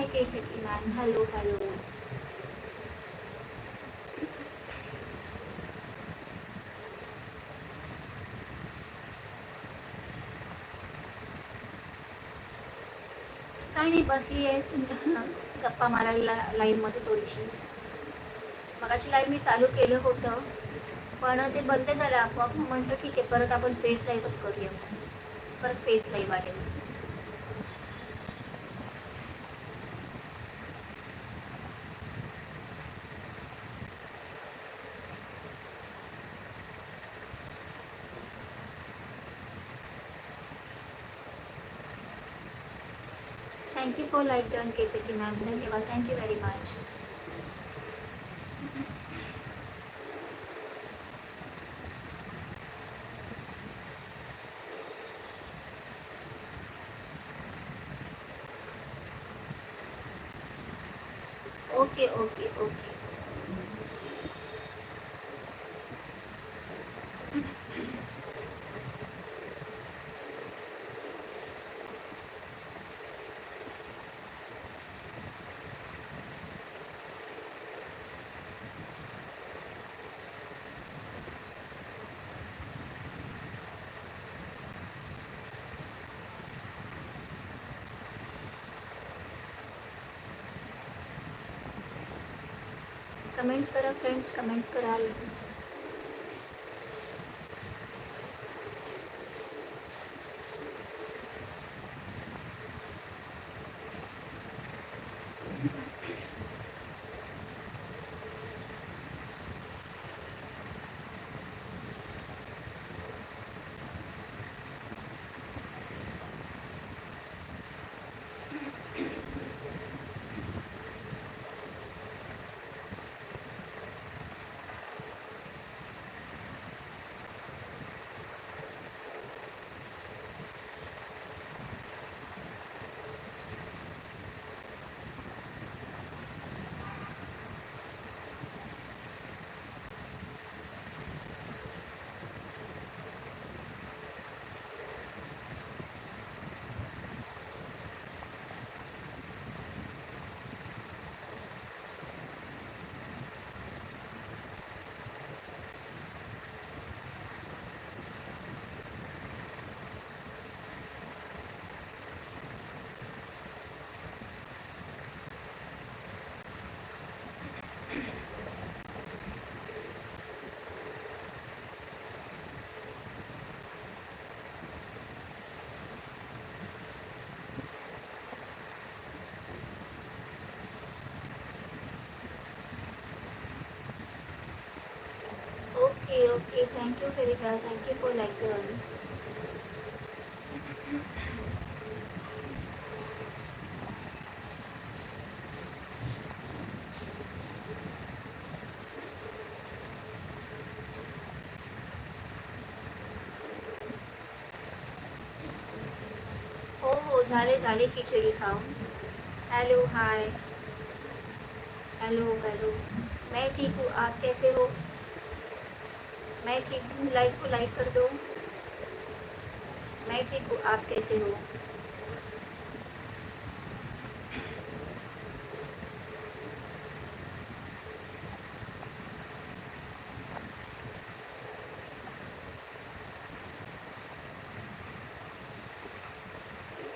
Hi Ketaki ma'am hello hello काही नाही बसली आहे. गप्पा मारायला लाईव्हमध्ये थोडीशी. मगाशी लाईव्ह मी चालू केलं होतं पण ते बंद झालं आपोआप. म्हटलं ठीक आहे परत आपण फेस लाईव्हच करूया. परत फेस लाईव्ह आले. Thank you like done Ketaki ma'am धन्यवाद thank you very much okay okay okay comments करा friends comments okay okay thank you फेरिका thank you for like done हो हो झाले झाले खिचडी खाऊन हेलो हाय हेलो हेलो मैं ठीक हूँ. आप कैसे हो? मैं ठीक हूँ लाइक को लाइक कर दो। मैं ठीक हूँ, आप कैसे हो?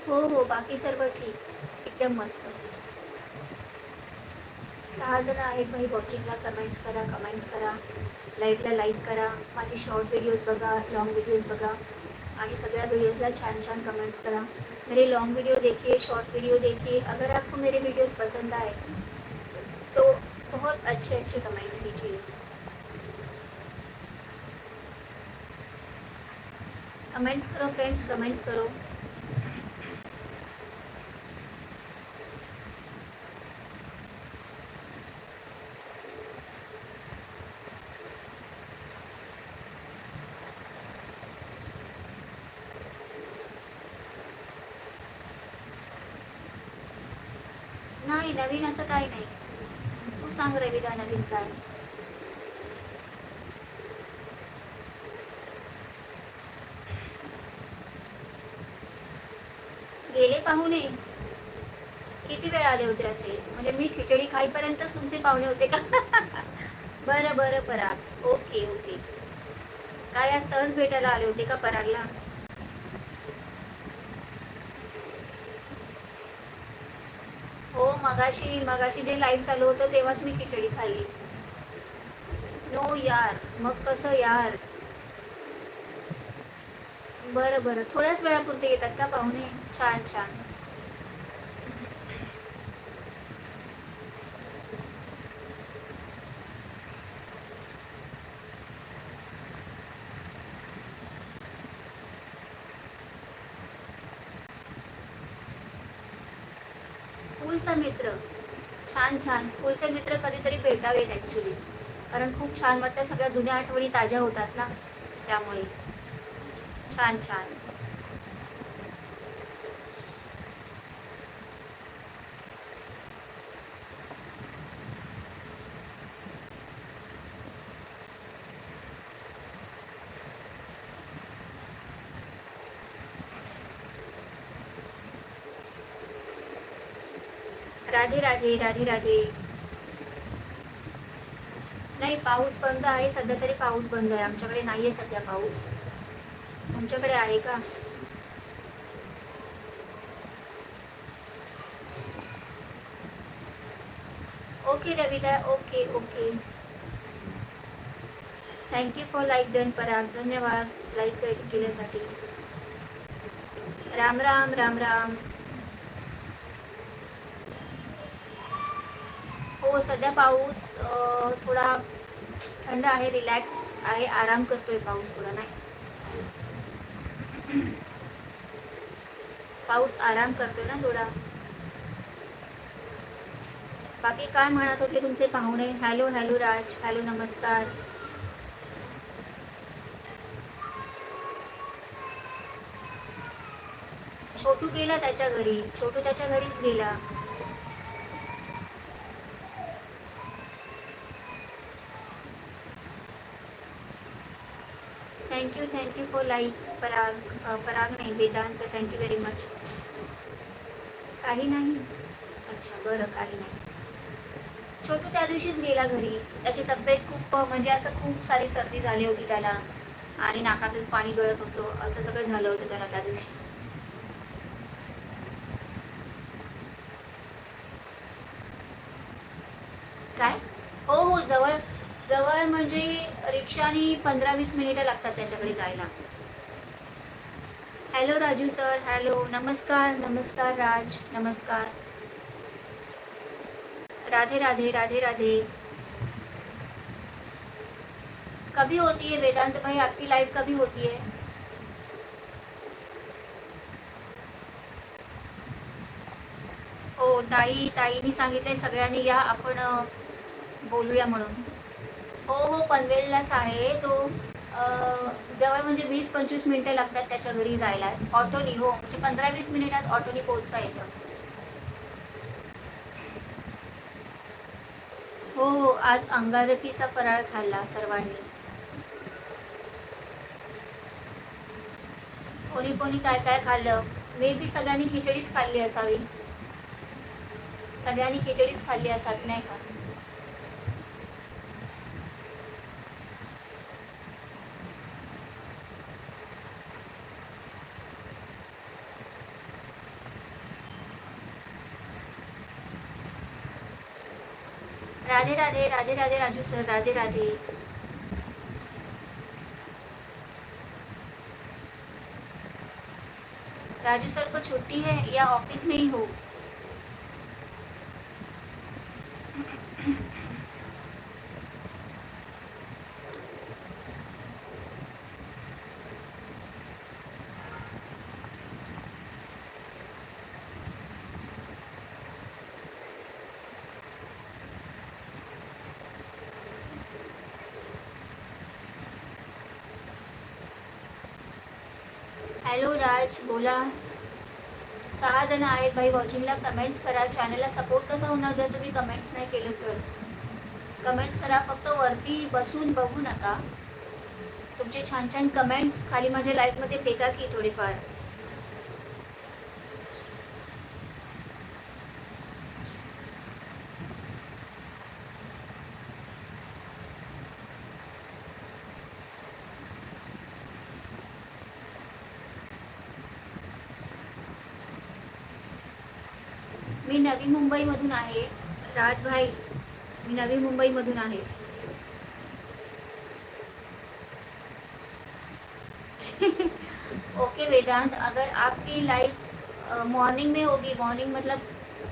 हो हो, बाकी सर्व ठीक, एकदम मस्त। सहा जण आहेत भाई वॉचिंगला कमेंट्स करा कमेंट्स करा। लाईव्हला लाईक करा, माझे शॉर्ट व्हिडिओज बघा लॉन्ग व्हिडिओज बघा, आणि सगळ्या वीडियोज़ छान छान कमेंट्स करा. मेरे लॉन्ग वीडियो देखिए शॉर्ट वीडियो देखिए, अगर आपको मेरे वीडियोस पसंद आए तो बहुत अच्छे अच्छे कमेंट्स कीजिए. कमेंट्स करो फ्रेंड्स कमेंट्स करो. असं काही नाही. तू सांग रविदा नवीन काय गेले पाहुणे. किती वेळ आले होते असे? म्हणजे मी खिचडी खाईपर्यंतच तुमचे पाहुणे होते का? बरं बरं पराग ओके ओके. काय आज सहज भेटायला आले होते का परागला हो मगाशी मगाशी जे लाईव्ह चालू होतं तेव्हाच मी खिचडी खाल्ली. नो यार मग कसं यार? बरं बरं. थोड्याच वेळापुरते येतात का पाहुणे? छान छान स्कूलचा मित्र छान. स्कूलचे मित्र कधीतरी भेटावेत ॲक्च्युली कारण खूप छान वाटतं सगळ्या जुन्या आठवणी ताज्या होतात ना त्यामुळे. छान छान. राधे राधे राधे. नाही पाऊस बंद आहे. सध्या तरी पाऊस बंद आहे. आमच्याकडे नाही आहे सध्या पाऊस. तुमच्याकडे आहे का? Okay Ravida. Okay okay. Thank you for like done Parag. धन्यवाद. लाईक केल्यासाठी. राम राम राम राम. हो सध्या पाऊस थोडा थंड आहे रिलॅक्स आहे आराम करतोय पाऊस थोडा नाही? पाऊस आराम करतोय ना थोडा? बाकी काय म्हणत होते तुमचे पाहुणे? हॅलो हॅलो राज हॅलो नमस्कार. छोटू गेला त्याच्या घरी. छोटू त्याच्या घरीच गेला. Thank you thank you for like Parag Parag नाही वेदांत थँक्यू व्हेरी मच काही नाही. अच्छा बरं काही नाही. छोटू त्या दिवशीच गेला घरी. त्याची तब्येत खूप म्हणजे असं खूप सारी सर्दी झाली होती त्याला. आणि नाकातून पाणी गळत होतं. असं सगळं झालं होतं त्याला त्या दिवशी काय हो हो जवळ जवळ म्हणजे रिक्षानी पंधरा वीस मिनिटं लागतात त्याच्याकडे जायला. हॅलो राजू सर हॅलो नमस्कार. नमस्कार राज. नमस्कार. राधे राधे राधे राधे. कभी होती है वेदांत भाई? आपकी लाइफ कभी होती है? हो ताई ताईनी सांगितलंय सगळ्यांनी या आपण बोलूया म्हणून. हो हो पनवेललाच आहे. तो जवळ म्हणजे वीस पंचवीस मिनिटं लागतात त्याच्या घरी जायला. ऑटोनी हो म्हणजे पंधरा वीस मिनिटात ऑटोनी पोहोचता येतं. हो हो आज अंगारकीचा फराळ खाल्ला सर्वांनी. कोणी कोणी काय काय खाल्लं? मे बी सगळ्यांनी खिचडीच खाल्ली असावी. सगळ्यांनी खिचडीच खाल्ली असावी नाही का? राधे राधे राधे राधे, राजू सर, राधे राधे। राजू सर को छुट्टी है या ऑफ़िस में ही हो? हॅलो बोला. सहा जण आहेत भाई वॉचिंगला कमेंट्स करा. चॅनलला सपोर्ट कसा होणार जर तुम्ही कमेंट्स नाही केलं तर? कमेंट्स करा फक्त वरती बसून बघू नका. तुमचे छान छान कमेंट्स खाली माझ्या लाईफमध्ये फेका की थोडीफार. मी नवी मुंबईमधून आहे. राजभाई मी नवी मुंबईमधून आहे. ओके वेदांत, अगर आपकी लाइफ मॉर्निंग में होगी मॉर्निंग मतलब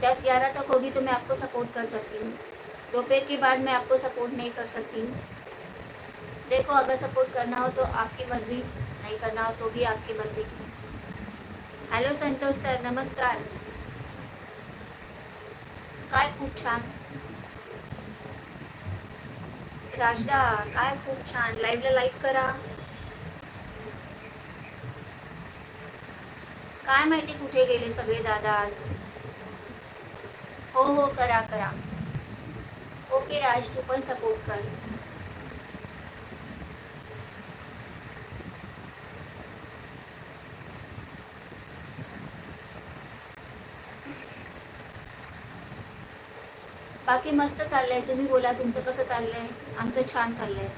दस ग्यारह तक होगी तो मैं आपको सपोर्ट कर सकती हूँ। दोपहर के बाद मैं आपको सपोर्ट नहीं कर सकती हूँ। देखो, अगर सपोर्ट करना हो तो आपकी मर्ज़ी, नहीं करना हो तो भी आपकी मर्ज़ी। हेलो संतोष सर नमस्कार। छान. राजदा काय खूप छान. लाईव्हला लाईक करा. काय माहिती कुठे गेले सगळे दादा आज? हो हो करा करा. ओके राज तू पण सपोर्ट कर. बाकी मस्त चाललंय. तुम्ही बोला तुमचं कसं चाललंय? आमचं छान चाललंय.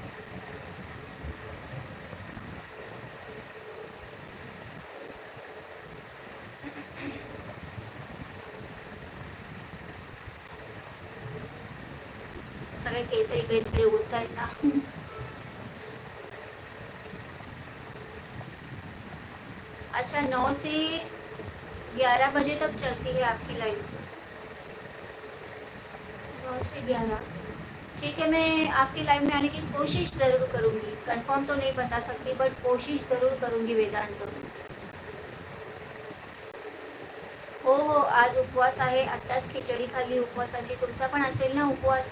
सगळे केस इकडे तिकडे उडत आहेत ना. अच्छा नौ से ग्यारह बजे तक चलती है आपकी लाइफ नौ से ग्यारह ठीक है मैं आपकी लाइफ में आने की कोशिश ज़रूर करूँगी। कंफर्म तो नहीं बता सकती बट कोशिश ज़रूर करूँगी वेदांत हो हो आज उपवास आहे आत्ताच खिचडी खाली उपवासाची. तुमचा पण असेल ना उपवास?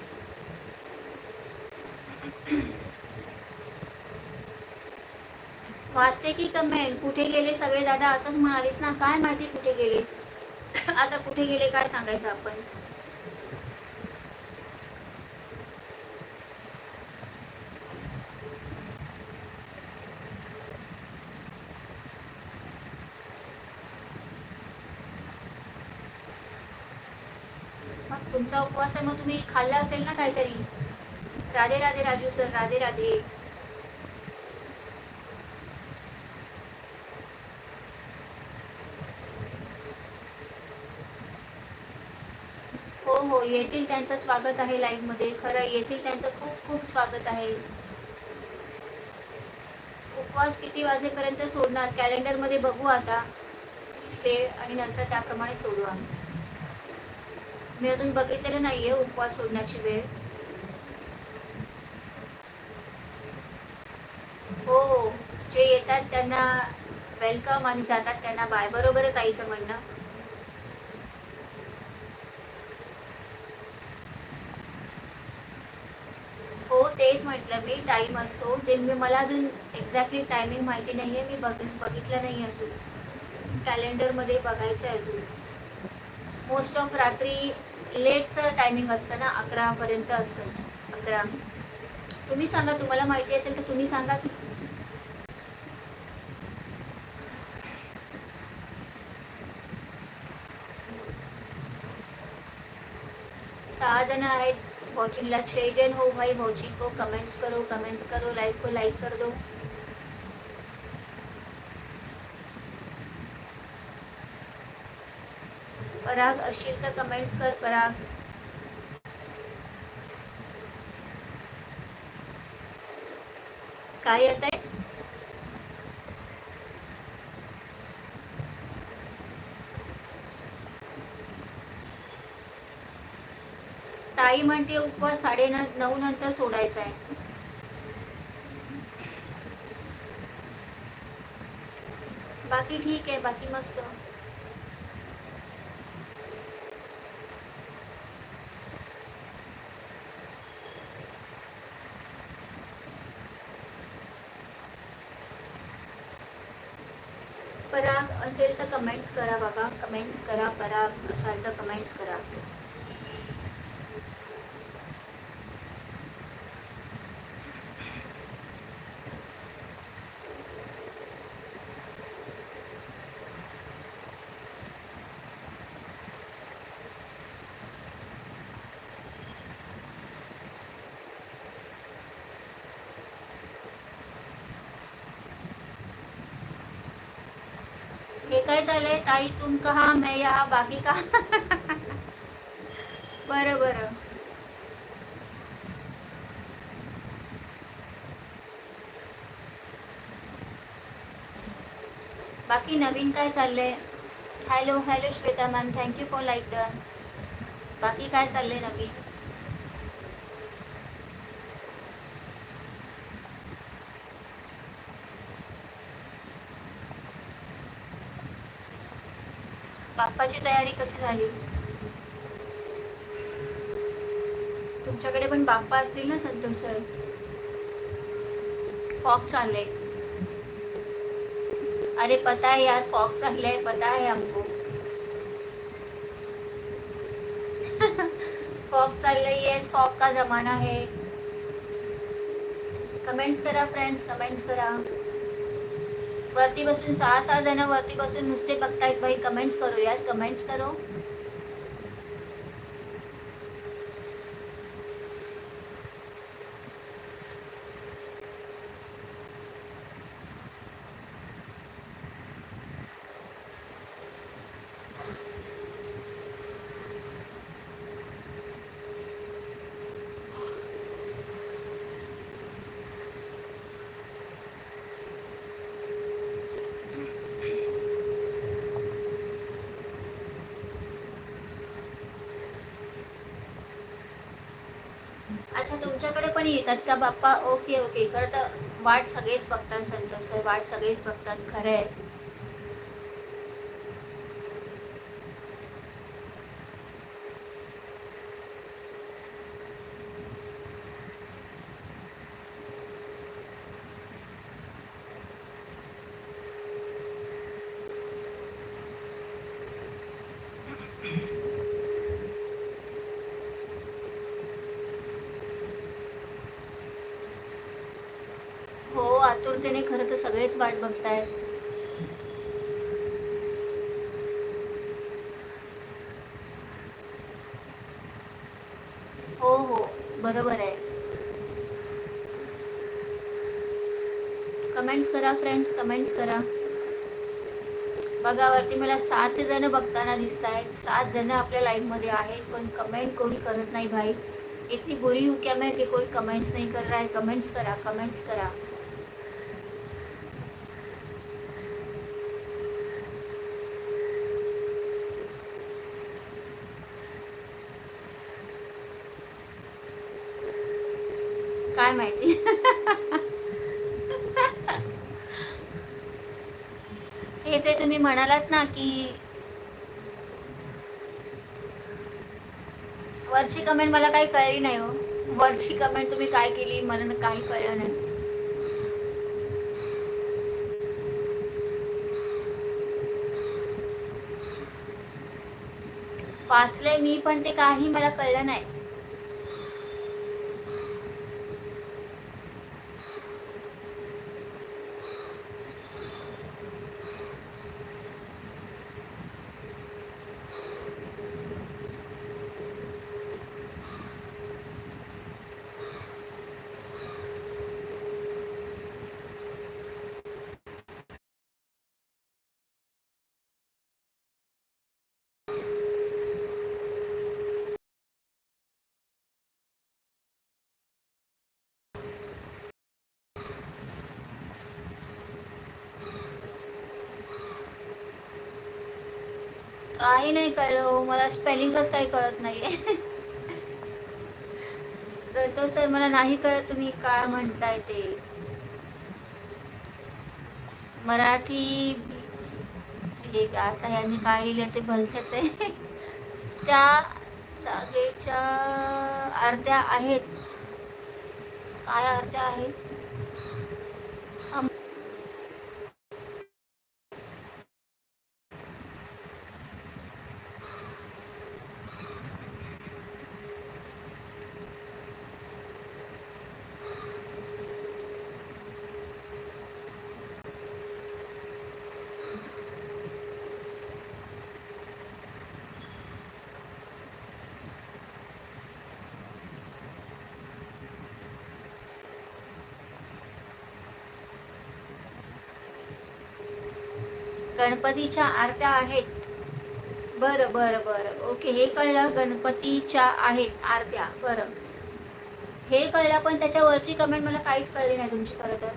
वाचते की कमेल कुठे गेले सगळे दादा? असंच म्हणालीस ना. काय माहिती कुठे गेले? आता कुठे गेले काय सांगायचं आपण? तुमचा उपवास आहे मग तुम्ही खाल्ला असेल ना काहीतरी? राधे राधे राजू सर राधे राधे. हो हो येथील त्यांचं स्वागत आहे लाईव्हमध्ये. खरं येथील त्यांचं खूप खूप स्वागत आहे. उपवास किती वाजेपर्यंत सोडणार? कॅलेंडरमध्ये बघू आता. वेळ आणि नंतर त्याप्रमाणे सोडू आम्ही. मी अजून बघितलेलं नाहीये उपवास सोडण्याची वेळ. हो हो. जे येतात त्यांना वेलकम आणि जातात त्यांना बाय बरोबर आहे ताईचं म्हणणं. हो तेच म्हटलं मी. टाईम असतो. ते मी मला अजून एक्झॅक्टली टायमिंग माहिती नाही आहे मी बघ बघितलं नाही अजून. कॅलेंडरमध्ये बघायचं आहे अजून. मोस्ट ऑफ रात्री लेटचं टायमिंग असतं ना अकरापर्यंत असतंच. अकरा. तुम्ही सांगा तुम्हाला माहिती असेल तर तुम्ही सांगा. सहा जण आहेत वॉचिंगला छह जन हो भाई वॉचिंग को कमेंट्स करो कमेंट्स करो लाइक को लाइक कर दो. पराग असशील तर कमेंट्स कर पराग. काय येत आहे ताई म्हणते उपवास साडे नऊ नंतर सोडायचा आहे. बाकी ठीक आहे बाकी मस्त पराग असेल तर कमेंट्स करा बाबा. कमेंट्स करा परा असाल तर कमेंट्स करा. हे काय चाललंय ताई तुम कहा मैं या बाकी का? बरं बरं. बाकी नवीन काय चाललंय? Hello hello Shweta ma'am thank you for like done बाकी काय चाललंय नवीन? बाप्पाची तयारी कशी झाली? तुमच्याकडे पण बाप्पा असतील ना संतोष सर? फॉक चालले अरे पता है यार फॉग चालले पता है हमको. फॉक चल येस फॉग फॉक का जमाना है. कमेंट्स करा फ्रेंड्स कमेंट्स करा. वरती बसून सहा सहा जण वरती बसून नुसते बघतायत बाई कमेंट्स करूयात कमेंट्स करू. अच्छा तुमच्याकडे पण येतात का? Bappa okay okay. खरं तर वाट सगळेच बघतात संतोष सर. वाट सगळेच बघतात. खरं आहे हो आतुरतेने खरं तर सगळेच वाट बघतायत. हो हो बरोबर आहे. कमेंट्स करा फ्रेंड्स कमेंट्स करा. बघा वरती मला सात जण बघताना दिसत आहेत सात जण आपल्या लाईफमध्ये आहेत पण कमेंट कोणी करत नाही भाई. इतनी बुरी हूँ क्या मैं कि कोई कमेंट्स नहीं कर रहा है कमेंट्स करा कमेंट्स करा काय माहिती हे जे तुम्ही म्हणालात ना की वरची कमेंट मला काही कळली नाही हो. वरची कमेंट तुम्ही काय केली मला काही कळलं नाही. वाचलंय मी पण ते काही मला कळलं नाही. काही नाही कळलं हो मला स्पेलिंगच काही कळत नाहीये. आहे सर मला नाही कळत तुम्ही काय म्हणताय ते. मराठी हे आता यांनी काय लिहिलं ते भलतेच आहे. त्या जागेच्या अर्ध्या आहेत. काय अर्ध्या आहेत? गणपतीच्या आरत्या आहेत. बरं बरं बरं. ओके हे कळलं गणपतीच्या आहेत आरत्या. बरं. हे कळलं पण त्याच्यावरची कमेंट मला काहीच कळली नाही तुमची खरं तर.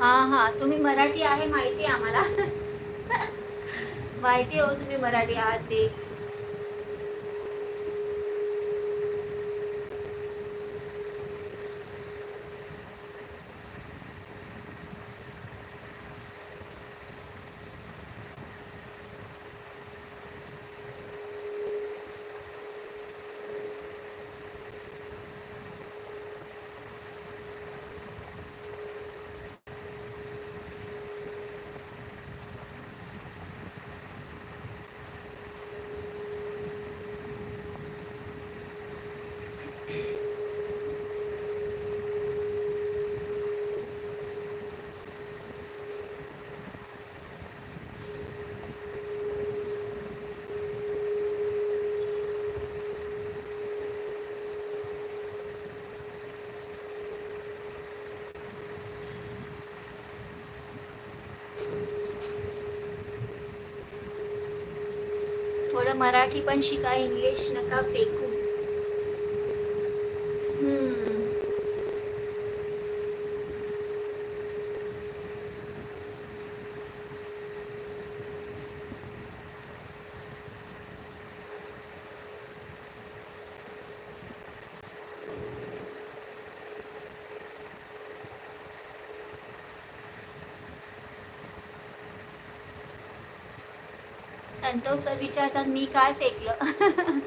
हा हा. तुम्ही मराठी आहे माहिती आहे आम्हाला. माहिती हो तुम्ही मराठी आहात ते थोडं मराठी पण शिका इंग्लिश नका फेकू. संतोष सर विचारतात मी काय फेकलं?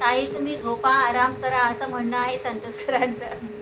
ताई तुम्ही झोपा आराम करा असं म्हणणं आहे संतोष सरांचं.